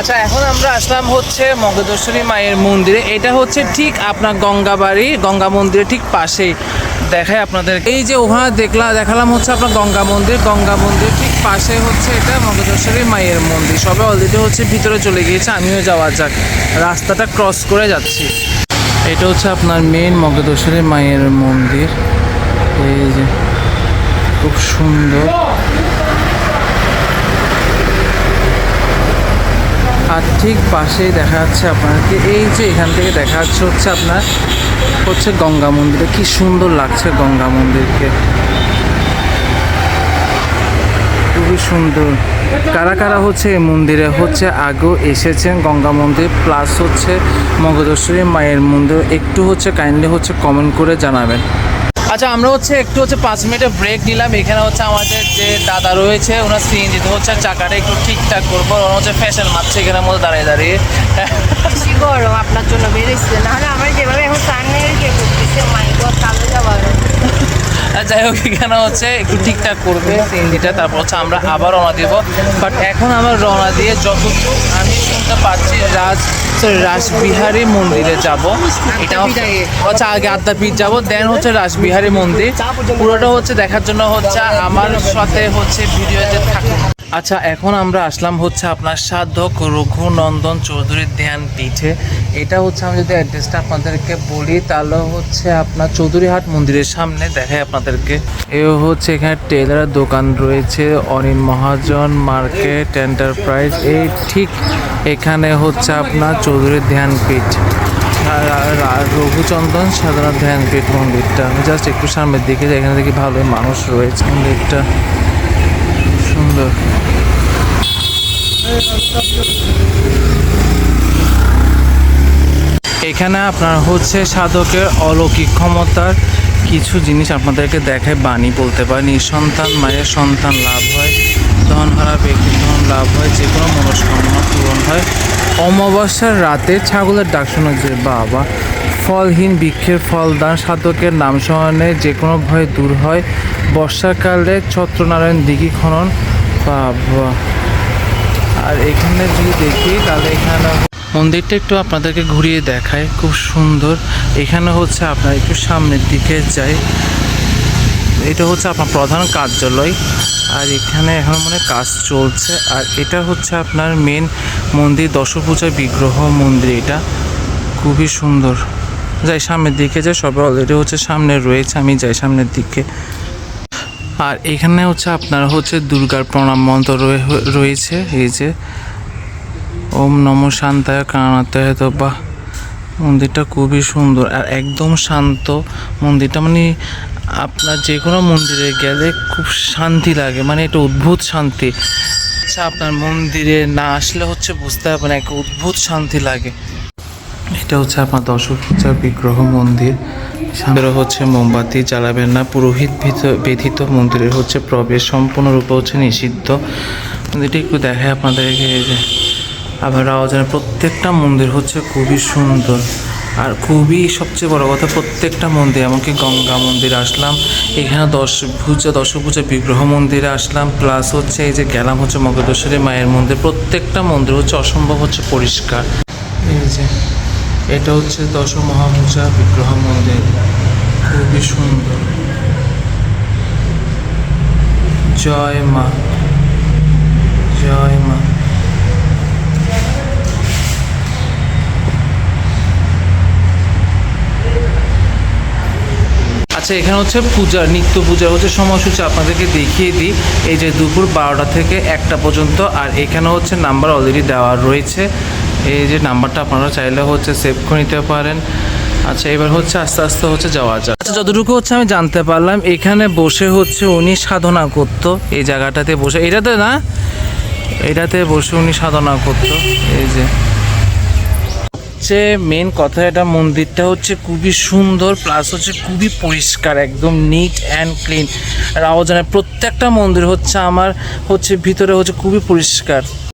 আচ্ছা এখন আমরা আসলাম হচ্ছে মগদর্শনী মায়ের মন্দিরে। এটা হচ্ছে ঠিক আপনার গঙ্গাবাড়ি, গঙ্গা মন্দিরের ঠিক পাশেই। দেখায় আপনাদের এই যে ওখানে দেখলাম দেখালাম হচ্ছে আপনার গঙ্গা মন্দির। গঙ্গা মন্দির ঠিক পাশে হচ্ছে এটা মগদর্শনী মায়ের মন্দির। সবাই অলরেডি হচ্ছে ভিতরে চলে গিয়েছে, আমিও যাওয়া যাক। রাস্তাটা ক্রস করে যাচ্ছি। এটা হচ্ছে আপনার মেন মগদর্শনী মায়ের মন্দির। এই যে, খুব সুন্দর আর ঠিক পাশেই দেখা যাচ্ছে আপনাকে। এই যে এখান থেকে দেখা যাচ্ছে হচ্ছে আপনার হচ্ছে গঙ্গা মন্দিরে। কি সুন্দর লাগছে গঙ্গা মন্দিরকে। খুবই সুন্দর। কারা কারা হচ্ছে এই মন্দিরে হচ্ছে আগেও এসেছেন গঙ্গা মন্দির প্লাস হচ্ছে মগদর্শনী মায়ের মন্দির, একটু হচ্ছে কাইন্ডলি হচ্ছে কমেন্ট করে জানাবেন। আচ্ছা আমরা হচ্ছে একটু হচ্ছে পাঁচ মিনিটে ব্রেক নিলাম। এখানে হচ্ছে আমাদের যে দাদা রয়েছে, ওনার সিএনজিতে হচ্ছে চাকাটা একটু ঠিকঠাক করব, ওরা হচ্ছে ফ্যাশন মারছে এখানের মধ্যে দাঁড়িয়ে দাঁড়িয়ে। গরম আপনার জন্য বেরোচ্ছে নাহলে আমার যেভাবে এখন সামনের যাই হোক এখানে হচ্ছে একটু ঠিকঠাক করবে সিএনজিটা তারপর হচ্ছে আমরা আবার রওনা দিব। বাট এখন আমার রওনা দিয়ে যতটুকু আমি শুনতে পাচ্ছি রাজ রাসবিহারী মন্দিরে যাব। এটা হচ্ছে আগে আদ্যাপীঠ যাব দেন হচ্ছে রাসবিহারী মন্দির। পুরোটা হচ্ছে দেখার জন্য হচ্ছে আমার সাথে হচ্ছে ভিডিওতে থাকুন। আচ্ছা এখন আমরা আসলাম হচ্ছে আপনার সাধক রঘুনন্দন চৌধুরীর ধ্যান পিঠে। এটা হচ্ছে আমি যদি অ্যাড্রেসটা আপনাদেরকে বলি, তাহলে হচ্ছে আপনার চৌধুরীহাট মন্দিরের সামনে দেখায় আপনাদেরকে। এ হচ্ছে এখানে টেলারের দোকান রয়েছে, অনিল মহাজন মার্কেট এন্টারপ্রাইজ। এই ঠিক এখানে হচ্ছে আপনার চৌধুরীর আর- আর রঘুচন্দন সাধারণ ধ্যানপীঠ মন্দিরটা। আমি জাস্ট একটু সামনের দিকে এখানে দেখি ভালোই মানুষ রয়েছে মন্দিরটা। সুন্দর এখানে আপনার হচ্ছে সাধকের অলৌকিক ক্ষমতার কিছু জিনিস আপনাদেরকে দেখায়, বাণী বলতে পারে নিঃসন্তান মায়ের সন্তান লাভ হয় ধন হারা ব্যক্তির ধন লাভ হয়, যে কোনো মনস্কামনা পূরণ হয়। অমাবস্যার রাতে ছাগলের ডাক শোনা যে বাবা, ফলহীন বৃক্ষের ফলদান সাধকের নাম স্মরণে যে কোনো ভয় দূর হয়। বর্ষাকালে ছত্রনারায়ণ দিঘি খনন বাবা। আর এখানে যদি দেখি, তাহলে এখানে মন্দিরটা একটু আপনাদেরকে ঘুরিয়ে দেখায় খুব সুন্দর। এখানে হচ্ছে আপনার একটু সামনের দিকে যাই। এটা হচ্ছে আপনার প্রধান কার্যালয়। আর এখানে এখন মনে কাজ চলছে। আর এটা হচ্ছে আপনার মেন মন্দির দশপূজা বিগ্রহ মন্দির এটা। খুবই সুন্দর। যাই সামনের দিকে যাই, সবাই অলরেডি হচ্ছে সামনে রয়েছে, আমি যাই সামনের দিকে। আর এখানে হচ্ছে আপনার হচ্ছে দুর্গার প্রণাম মন্ত্র রয়ে- রয়েছে, এই যে, ওম নম শান্তায় কানাতায় তো বাহ মন্দিরটা খুবই সুন্দর আর একদম শান্ত মন্দিরটা মানে আপনার যে কোনো মন্দিরে গেলে খুব শান্তি লাগে মানে এটা অদ্ভুত শান্তি। আচ্ছা আপনার মন্দিরে না আসলে হচ্ছে বুঝতে পারবেন না একটা অদ্ভুত শান্তি লাগে। এটা হচ্ছে আপনার দশক পূজার বিগ্রহ মন্দির। সামনে হচ্ছে মোমবাতি জ্বালাবেন না। পুরোহিত ব্যথিত মন্দিরে হচ্ছে প্রবেশ সম্পূর্ণরূপে হচ্ছে নিষিদ্ধ। মন্দিরটি একটু দেখায় আপনাদেরকে যে আবার রাওয়াজানের প্রত্যেকটা মন্দির হচ্ছে খুবই সুন্দর। আর খুবই সবচেয়ে বড় কথা, প্রত্যেকটা মন্দির, এমনকি গঙ্গা মন্দির আসলাম। এখানে দশ পূজা দশ পূজা বিগ্রহ মন্দিরে আসলাম। প্লাস হচ্ছে এই যে গেলাম হচ্ছে মগদেশ্বরী মায়ের মন্দির। প্রত্যেকটা মন্দির হচ্ছে অসম্ভব হচ্ছে পরিষ্কার। এই যে এটা হচ্ছে দশ মহাপূজা বিগ্রহ মন্দির। খুবই সুন্দর। জয় মা। জয় মা আচ্ছা এখানে হচ্ছে পূজা নিত্য পূজার হচ্ছে সময়সূচি আপনাদেরকে দেখিয়ে দিই। এই যে দুপুর বারোটা থেকে একটা পর্যন্ত, আর এখানে হচ্ছে নাম্বার অলরেডি দেওয়া রয়েছে। এই যে নাম্বারটা আপনারা চাইলে হচ্ছে সেভ করে নিতে পারেন। আচ্ছা এবার হচ্ছে আস্তে আস্তে হচ্ছে যাওয়া যাক। আচ্ছা যতটুকু হচ্ছে আমি জানতে পারলাম, এখানে বসে হচ্ছে উনি সাধনা করতো। এই জায়গাটাতে বসে, এটাতে না? এটাতে বসে উনি সাধনা করতো। এই যে হচ্ছে মেন কথা এটা মন্দিরটা হচ্ছে খুবই সুন্দর প্লাস হচ্ছে খুবই পরিষ্কার, একদম নিট অ্যান্ড ক্লিন রাওজানের প্রত্যেকটা মন্দির হচ্ছে আমার হচ্ছে ভিতরে হচ্ছে খুবই পরিষ্কার।